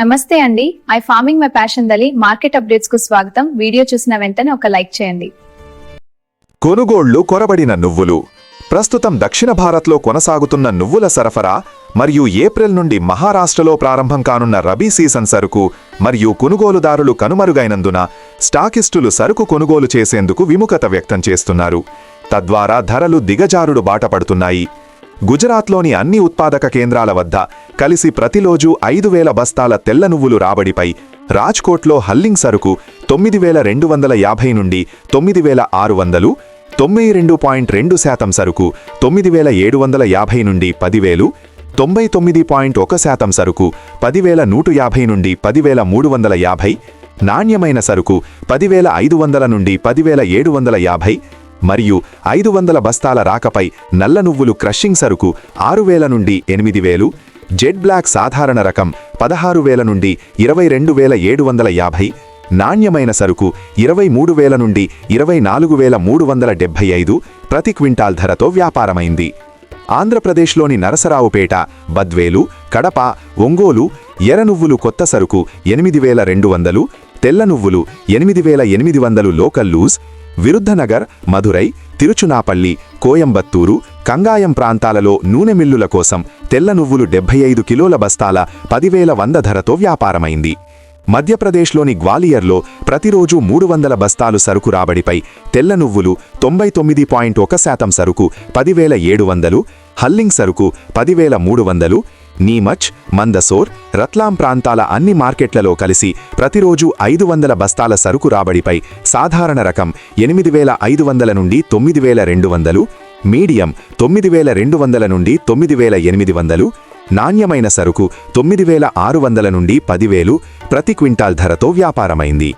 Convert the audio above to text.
నమస్తే అండి. I farming my passion daily market అప్డేట్స్కు స్వాగతం. వీడియో చూసిన వెంటనే ఒక లైక్ చేయండి. కొనుగోళ్ళు కొరబడిన నువ్వులు. ప్రస్తుతం దక్షిణ భారత్లో కొనసాగుతున్న నువ్వుల సరఫరా మరియు ఏప్రిల్ నుండి మహారాష్ట్రలో ప్రారంభం కానున్న రబీ సీజన్ సరుకు మరియు కొనుగోలుదారులు కనుమరుగైనందున స్టాకిస్టులు సరుకు కొనుగోలు చేసేందుకు విముఖత వ్యక్తం చేస్తున్నారు. తద్వారా ధరలు దిగజారుడు బాటపడుతున్నాయి గుజరాత్లోని అన్ని ఉత్పాదక కేంద్రాల వద్ద కలిసి ప్రతిరోజు ఐదు వేల బస్తాల తెల్ల నువ్వులు రాబడిపై రాజ్కోట్లో హల్లింగ్ సరుకు తొమ్మిది వేల రెండు వందల యాభై నుండి తొమ్మిది వేల ఆరు వందలు తొంభై రెండు పాయింట్ రెండు శాతం సరుకు తొమ్మిది వేల ఏడు వందల యాభై నుండి పదివేలు తొంభై తొమ్మిది పాయింట్ ఒక శాతం సరుకు పదివేల నూట యాభై నుండి పదివేల మూడు వందల యాభై నాణ్యమైన సరుకు పదివేల ఐదు వందల నుండి పదివేల ఏడు వందల యాభై మరియు ఐదు వందల బస్తాల రాకపై నల్ల నువ్వులు క్రషింగ్ సరుకు ఆరు వేల నుండి ఎనిమిది వేలు జెడ్ బ్లాక్ సాధారణ రకం పదహారు వేల నుండి ఇరవై రెండు వేల ఏడు వందల యాభై నాణ్యమైన సరుకు ఇరవై మూడు వేల నుండి ఇరవై నాలుగు వేల మూడు వందల డెబ్బై ఐదు ప్రతి క్వింటాల్ ధరతో వ్యాపారమైంది. ఆంధ్రప్రదేశ్లోని నరసరావుపేట బద్వేలు కడప ఒంగోలు ఎర్ర నువ్వులు కొత్త సరుకు ఎనిమిది వేల రెండు వందలు తెల్ల నువ్వులు ఎనిమిది వేల ఎనిమిది వందలు లోకల్ లూజ్ విరుద్ధనగర్ మధురై తిరుచునాపల్లి కోయంబత్తూరు కంగాయం ప్రాంతాలలో నూనె మిల్లుల కోసం తెల్ల నువ్వులు డెబ్బై ఐదు కిలోల బస్తాల పదివేల వంద ధరతో వ్యాపారమైంది. మధ్యప్రదేశ్లోని గ్వాలియర్లో ప్రతిరోజు మూడు వందల బస్తాలు సరుకు రాబడిపై తెల్ల నువ్వులు తొంభై తొమ్మిది పాయింట్ ఒక శాతం సరుకు పదివేల ఏడు వందలు హల్లింగ్ సరుకు పదివేల మూడు వందలు నీమచ్ మందసోర్ రత్లాం ప్రాంతాల అన్ని మార్కెట్లలో కలిసి ప్రతిరోజు ఐదు వందల బస్తాల సరుకు రాబడిపై సాధారణ రకం ఎనిమిది వేల ఐదు వందల నుండి తొమ్మిది వేల రెండు వందలు మీడియం తొమ్మిది వేల రెండు వందల నుండి తొమ్మిది వేల ఎనిమిది వందలు నాణ్యమైన సరుకు తొమ్మిది వేల ఆరు వందల నుండి పదివేలు ప్రతి క్వింటాల్ ధరతో వ్యాపారమైంది.